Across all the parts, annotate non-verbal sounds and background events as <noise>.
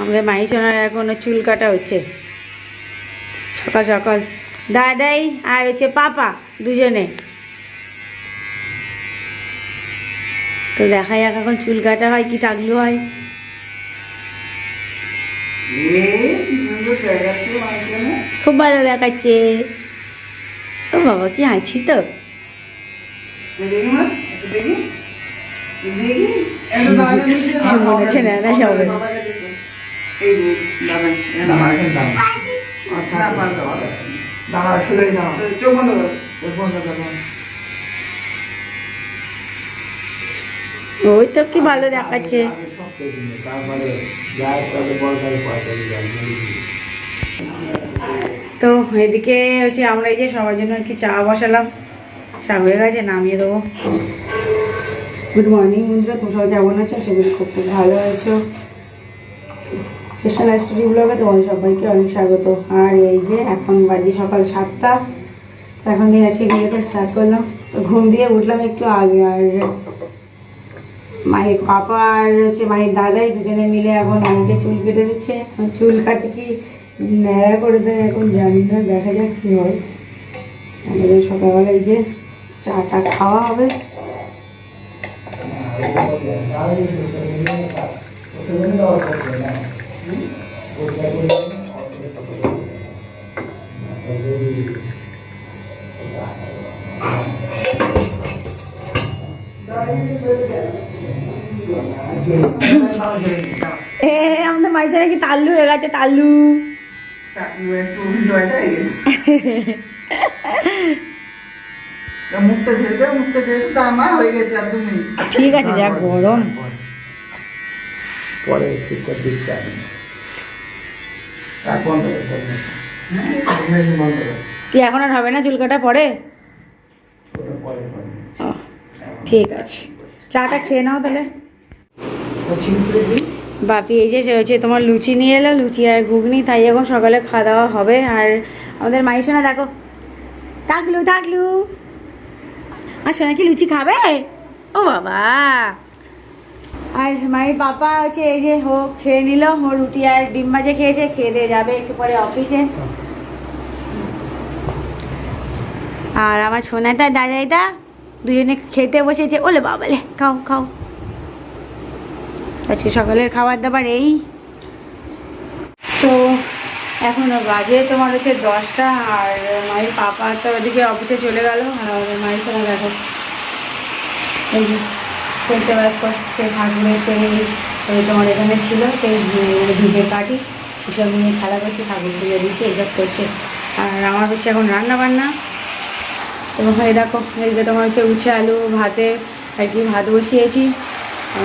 আমাদের মাই সোনার এখনও চুল কাটা হচ্ছে। সকাল সকাল। দাদাই আর হচ্ছে পাপা দুজনে। তো দেখা যাক এখন চুল কাটা হয় কি টাকলু হয়। খুব ভালো দেখাচ্ছে। ও বাবা, কি হাঁচি তো। দেখি। মনে হচ্ছে হবে। ওই তো কি ভালো দেখাচ্ছে। তো এদিকে হচ্ছে আমরা এই যে সবার জন্য আর কি চা বসালাম। চা হয়ে গেছে নামিয়ে দেবো। গুড মর্নিং বন্ধুরা তুমি সবাই কেমন আছো? সেগুলি খুব খুব ভালো আছো। কৃষ্ণ লাইফ স্টোরি ব্লগে তোমাদের সবাইকে অনেক স্বাগত। আর এই যে এখন বাজে সকাল সাতটা এখন দিয়ে আজকে ভিডিওটা স্টার্ট করলাম। তো ঘুম দিয়ে উঠলাম একটু আগে, আর মায়ের পাপা আর হচ্ছে মায়ের দাদাই দুজনে মিলে এখন মাইকে চুল কেটে দিচ্ছে। চুল কাটে কি ন্যাড়া করে দেয় এখন জানি না, দেখা যাক কী হয়। আমাদের সকালবেলা এই যে চাটা খাওয়া হবে আমাদের মাইচারা কি তাল্লু হয়ে গেছে তাল্লু <laughs> একটু উল্টোটা হয়ে গেছে তা মুখটা ঝেড়ে মুখটা ঝেড়ে দাও হয়ে গেছে আর তুমি ঠিক আছে যা গরম। পরে ঠিক করে। কি এখন আর হবে না চুল কাটা পরে ঠিক আছে। চাটা খেয়ে নাও তাহলে। বাপি এই যে হচ্ছে তোমার লুচি নিয়ে এলো লুচি আর ঘুগনি তাই এখন সকালে খাওয়া দাওয়া হবে। আর আমাদের মাই সোনা দেখো। থাকলু থাকলু। আর সোনা কি লুচি খাবে? ও বাবা। আর মায়ের পাপা হচ্ছে এই যে ও খেয়ে নিল, ও রুটি আর ডিম মাঝে খেয়েছে, খেয়ে দিয়ে যাবে একটু পরে অফিসে। আর আমার সোনাটা দাদাইটা দুজনে খেতে বসেছে। ওলে বাবালে খাও খাও। আজকে সকালের খাবার দাবার এই। তো এখন বাজে, তোমার হচ্ছে দশটা আর মায়ের পাপা তো ওদিকে অফিসে চলে গেল, আর মায়ের সঙ্গে দেখো। এই খেলতে ব্যস্ত সেই ঠাকুরের সেই তোমার এখানে ছিল সেই ভিজে কাটি এসব নিয়ে খেলা করছে, ঠাকুর পুজো দিচ্ছে, এসব করছে। আর আমার হচ্ছে এখন রান্না বান্না এবং এই দেখো এইদিকে তোমার হচ্ছে উচ্ছে আলু ভাতে আর কি ভাত বসিয়েছি।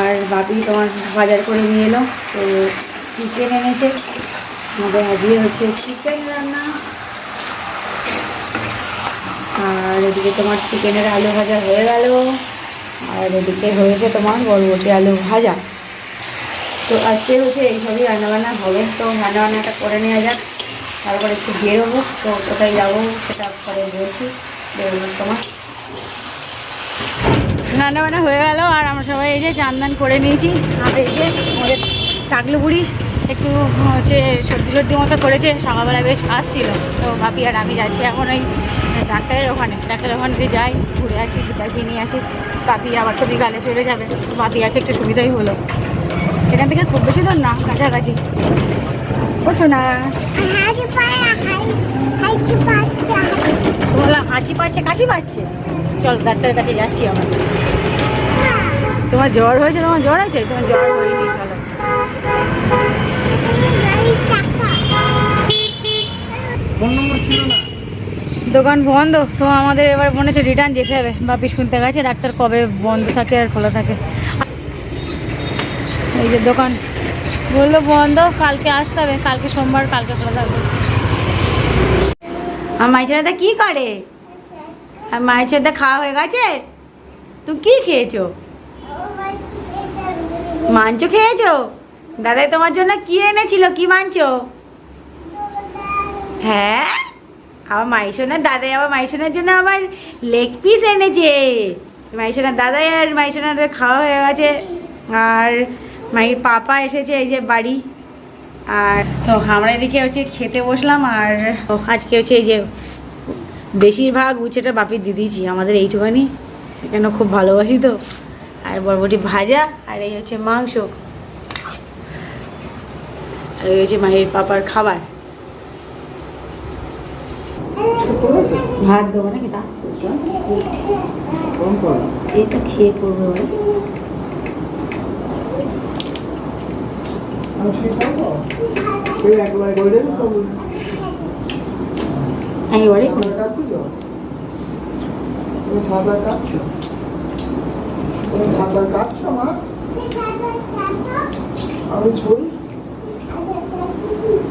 আর বাপি তোমার বাজার করে নিয়ে এলো, তো চিকেন এনেছে। আমাদের আজকে হচ্ছে চিকেন রান্না। আর এদিকে তোমার চিকেনের আলু ভাজা হয়ে গেল। আর এদিকে হয়েছে তোমার বরবটি আলু ভাজা। তো আজকে হচ্ছে এইসবই রান্নাবান্না হবে। তো রান্নাবান্নাটা করে নেওয়া যাক। তারপর একটু বেরোবো। তো কোথায় যাব সেটা পরে বলছি। বেরোনোর সময়। রান্না বান্না হয়ে গেল। আর আমরা সবাই এই যে চান্দান করে নিয়েছি। আর এই যে আমাদের টাকলু বুড়ি একটু হচ্ছে সর্দি সর্দি মতো করেছে সকালবেলা বেশ আসছিল তো ভাবি আর আমি যাচ্ছি এখন ওই ডাক্তারের ওখানে। ডাক্তারের ওখানে দিয়ে যাই ঘুরে আসি দেখিয়ে নিয়ে আসি। পাপি আবার তো বিকালে চলে যাবে। পাপি আছে একটু সুবিধাই হলো। এখান থেকে খুব বেশি দূর না কাছাকাছি। বুঝছ না? বললাম হাঁচি পাচ্ছে কাশি পাচ্ছে? চল ডাক্তারের কাছে যাচ্ছি আমরা। তোমার জ্বর হয়েছে তোমার জ্বর আছে? তোমার জ্বর হয়নি চলো ফোন নম্বর ছিল না দোকান বন্ধ, তো আমাদের এবার মনে হচ্ছে রিটার্ন যেতে হবে। বাপি শুনতে গেছে, ডাক্তার কবে বন্ধ থাকে আর খোলা থাকে। এই যে দোকান। বলল বন্ধ, কালকে আসতে হবে, কালকে সোমবার, কালকে খোলা থাকবে। আর মাইছেদাটা কি করে? আর মাইছেদা খাওয়া হয়ে গেছে? তুমি কি খেয়েছো? মাংস খেয়েছো? দাদাই তোমার জন্য কি এনেছিল? কি মাংস হ্যাঁ? আমার মাইশোনার দাদাই আবার মাইশোনার জন্য আমার লেগ পিস এনেছে। মাইশোনার দাদাই আর মাইশোনার খাওয়া হয়ে গেছে। আর মায়ের পাপা এসেছে এই যে বাড়ি। আর তো আমরা এদিকে হচ্ছে খেতে বসলাম আর আজকে হচ্ছে এই যে বেশিরভাগ উচ্ছেটা বাপির দিয়ে দিয়েছি আমাদের এইটুখানি। এখানে খুব ভালোবাসি তো। আর বরবটি ভাজা আর এই হচ্ছে মাংস। আর এই হচ্ছে মায়ের পাপার খাবার। ভাত দেবো নাকি তা? এই তো খেয়ে পড়ব একবার সাঁতার কাটছো? সাঁতার মা? আমি ছুই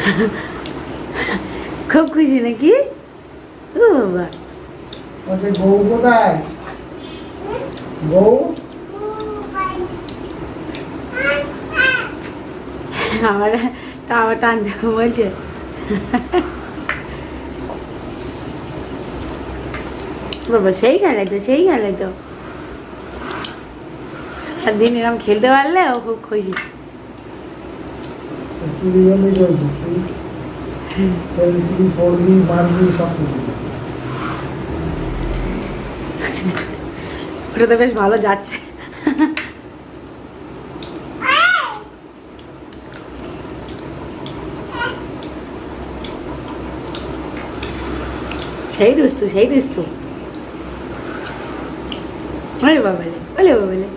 <laughs> খুব খুশি নাকি? ও বাবা। বলছে বউ কোথায়? বউ? আমার টান দেবো বলছে। বাবা সেই খেলে তো সেই খেলে তো। সারাদিন এরকম খেলতে পারলে ও খুব খুশি। চলছিস তুই খেলবি পড়বি মারবি সব কিছু ওটা তো বেশ ভালো যাচ্ছে। সেই দুস্তু সেই দুস্তু ওরে বাবালে ওলে বাবালে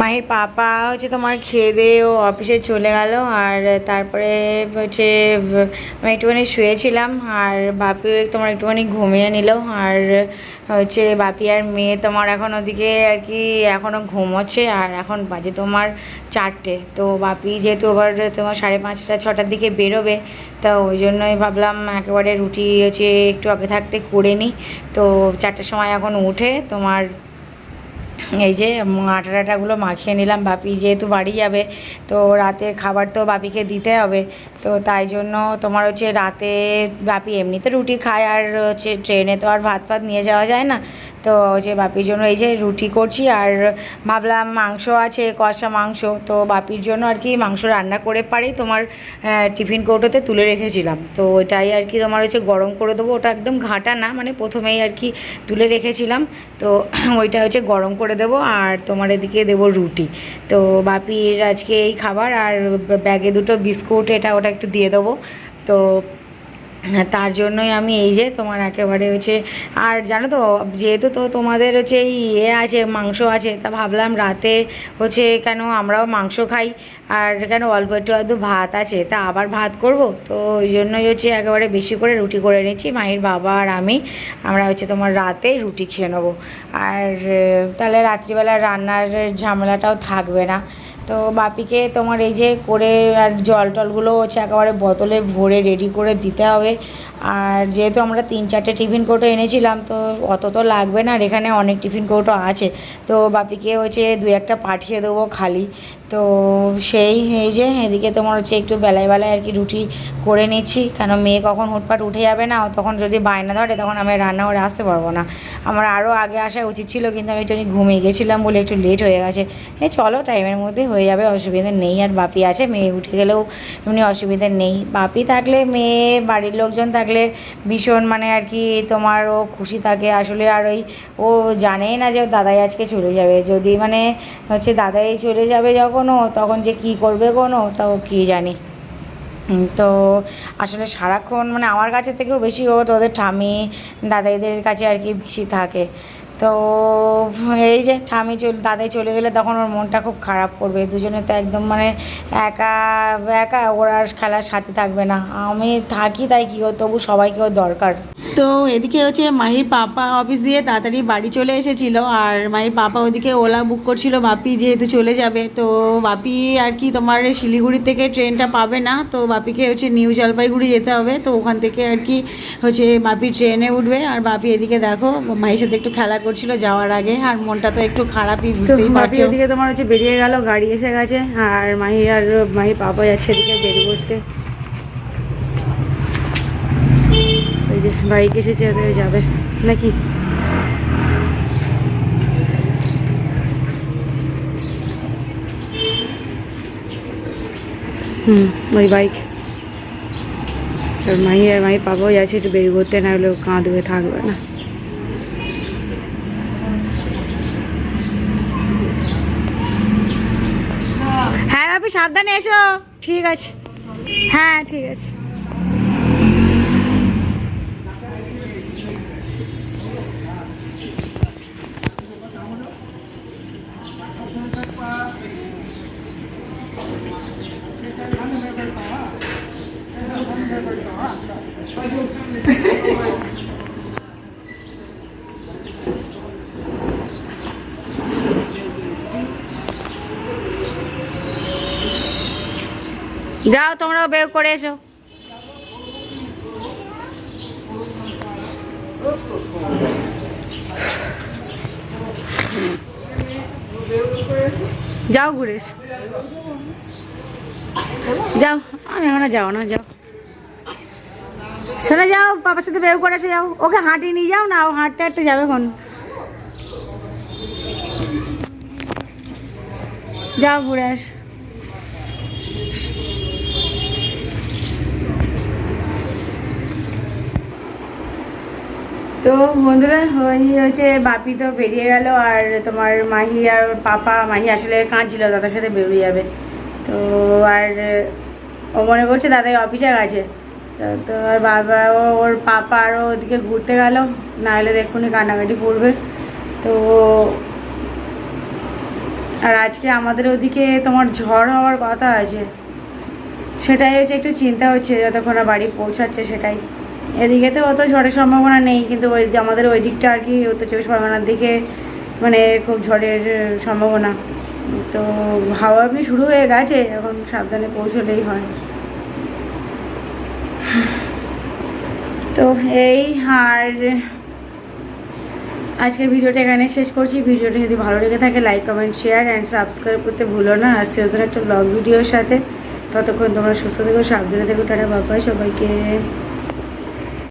মায়ের পাপা হচ্ছে তোমার খেয়ে দিয়ে ও অফিসে চলে গেল আর তারপরে হচ্ছে, আমি একটুখানি শুয়েছিলাম আর বাপিও তোমার একটুখানি ঘুমিয়ে নিল আর হচ্ছে বাপি আর মেয়ে তোমার এখন ওদিকে আর কি এখনও ঘুমোচ্ছে আর এখন বাজে তোমার চারটে। তো বাপি যেহেতু আবার তোমার সাড়ে পাঁচটা, ছটার দিকে বেরোবে, তা ওই জন্যই ভাবলাম একেবারে রুটি হচ্ছে একটু আগে থাকতে করে নিই। তো চারটের সময় এখন উঠে তোমার এই যে আটা টাটাগুলো মাখিয়ে নিলাম বাপি যেহেতু বাড়ি যাবে, তো রাতের খাবার তো বাপিকে দিতে হবে, তো তাই জন্য তোমার হচ্ছে রাতে বাপি এমনিতে রুটি খায়, আর হচ্ছে ট্রেনে তো আর ভাত ফাত নিয়ে যাওয়া যায় না তো হচ্ছে বাপির জন্য এই যে রুটি করছি আর ভাবলাম মাংস আছে, কষা মাংস, তো বাপির জন্য আর কি মাংস রান্না করে পারেই তোমার টিফিন কৌটোতে তুলে রেখেছিলাম। তো ওইটাই আর কি তোমার হচ্ছে গরম করে দেবো, ওটা একদম ঘাটা না মানে প্রথমেই আর কি তুলে রেখেছিলাম। তো <clears throat> ওইটা হচ্ছে গরম করে দেবো আর তোমার এদিকে দেবো রুটি। তো বাপির আজকে এই খাবার আর ব্যাগে দুটো বিস্কুট, এটা ওটা একটু দিয়ে দেবো। তো তার জন্যই আমি এই যে তোমার একেবারে হচ্ছে, আর জানো তো, যেহেতু তো তোমাদের হচ্ছে এই ইয়ে আছে, মাংস আছে, তা ভাবলাম রাতে হচ্ছে কেন আমরাও মাংস খাই, আর কেন অল্প একটু হয়তো ভাত আছে, তা আবার ভাত করব, তো ওই জন্যই হচ্ছে একেবারে বেশি করে রুটি করে নিচ্ছি মায়ের বাবা আর আমি, আমরা হচ্ছে তোমার রাতে রুটি খেয়ে নেব। আর তাহলে রাত্রিবেলা রান্নার ঝামেলাটাও থাকবে না। তো বাপিকে তোমার এই যে করে আর জল টলগুলো হচ্ছে একেবারে বোতলে ভরে রেডি করে দিতে হবে। আর যেহেতু আমরা তিন চারটে টিফিন কৌটো এনেছিলাম, তো অত তো লাগবে না আর এখানে অনেক টিফিন কৌটো আছে। তো বাপিকে হচ্ছে দু একটা পাঠিয়ে দেবো খালি। তো সেই এই যে এদিকে তোমার হচ্ছে একটু বেলায় বেলায় আর কি রুটি করে নিচ্ছি। কেন মেয়ে কখন হুটপাট উঠে যাবে না? তখন যদি বায়না ধরে তখন আমি রান্না করে আসতে পারব না। আমার আরও আগে আসা উচিত ছিল কিন্তু আমি একটু ঘুমিয়ে গেছিলাম বলে একটু লেট হয়ে গেছে। এই চলো টাইমের মধ্যে হয়ে যাবে, অসুবিধা নেই। আর বাপি আছে মেয়ে উঠে গেলেও এমনি অসুবিধা নেই। বাপি থাকলে, মেয়ে বাড়ির লোকজন থাকলে ভীষণ মানে আর কি তোমার ও খুশি থাকে। আসলে আর ওই ও জানেই না যে দাদাই আজকে চলে যাবে। যদি মানে হচ্ছে দাদাই চলে যাবে যখন ও তখন যে কি করবে কোনো তাও কি জানি। তো আসলে সারাক্ষণ মানে আমার কাছে থেকেও বেশি ও তো ওদের ঠামি দাদাইদের কাছে আর কি বেশি থাকে। তো এই যে ঠামি চলে, দাদাই চলে গেলে তখন ওর মনটা খুব খারাপ করবে। দুজনে তো একদম মানে একা একা ওরা খেলার সাথে থাকবে না। আমি থাকি তাই কী তবু সবাইকেও দরকার। তো এদিকে হচ্ছে মাহির পাপা অফিস দিয়ে তাড়াতাড়ি বাড়ি চলে এসেছিল, আর মাহির পাপা ওদিকে ওলা বুক করছিল, বাপি যেহেতু চলে যাবে, তো বাপি আর কি তোমার শিলিগুড়ি থেকে ট্রেনটা পাবে না, তো বাপিকে হচ্ছে নিউ জলপাইগুড়ি যেতে হবে, তো ওখান থেকে আর কি হচ্ছে বাপি ট্রেনে উঠবে। আর বাপি এদিকে দেখো, মাহির সাথে একটু খেলা করছিল যাওয়ার আগে আর মনটা তো একটু খারাপই বুঝতেই পারছ। এদিকে তোমার হচ্ছে বেরিয়ে গেল গাড়ি এসে গেছে আর মাহি আর মাহি পাপা যাচ্ছে এদিকে বসতে। ওই যে বাইক এসেছে যাবে। নাকি? হুম ওই বাইক। আর মাই আর মাই পাপাও যাচ্ছে একটু বেরিয়ে করতে না হলে কাঁদবে থাকবে না হ্যাঁ বাপি সাবধানে এসো। ঠিক আছে। হ্যাঁ ঠিক আছে। যাও, তোমরাও বের করে এসো। যাও ঘুরে এসো। যাও, আমি এখন যাও না, যাও। শোনা যাও পাপার সাথে বের করে এসে, যাও। ওকে হাঁটিয়ে নিয়ে যাও না, ও হাঁটতে হাঁটতে যাবে এখন। যাও, ঘুরে আস তো বন্ধুরা, ওই হচ্ছে বাপি তো বেরিয়ে গেল আর তোমার মাহি আর পাপা, মাহি আসলে কাঁদছিল দাদার সাথে বেরিয়ে যাবে। তো আর ও মনে করছে দাদাই অফিসে গেছে। তো আর বাবা ও, ওর পাপা আরও ওদিকে ঘুরতে গেল, না হলে এক্ষুনি কান্নাকাটি করবে। তো আর আজকে আমাদের ওদিকে তোমার ঝড় হওয়ার কথা আছে। সেটাই হচ্ছে একটু চিন্তা হচ্ছে, যতক্ষণ বাড়ি পৌঁছাচ্ছে সেটাই। এদিকে তো অত ঝড়ের সম্ভাবনা নেই, কিন্তু ওই আমাদের ওই দিকটা আর কি, উত্তর চব্বিশ পরগনার দিকে মানে খুব ঝড়ের সম্ভাবনা। তো হাওয়া এমনি শুরু হয়ে গেছে, এখন সাবধানে পৌঁছলেই হয়। তো এই, আর আজকের ভিডিওটা এখানে শেষ করছি। ভিডিওটা যদি ভালো লেগে থাকে like comment share and subscribe করতে ভুলো না। আর সেরকম একটা ব্লগ ভিডিওর সাথে ততক্ষণ তোমরা সুস্থ থেকো, সাবধানে থেকো, টাটা বাবাই সবাইকে।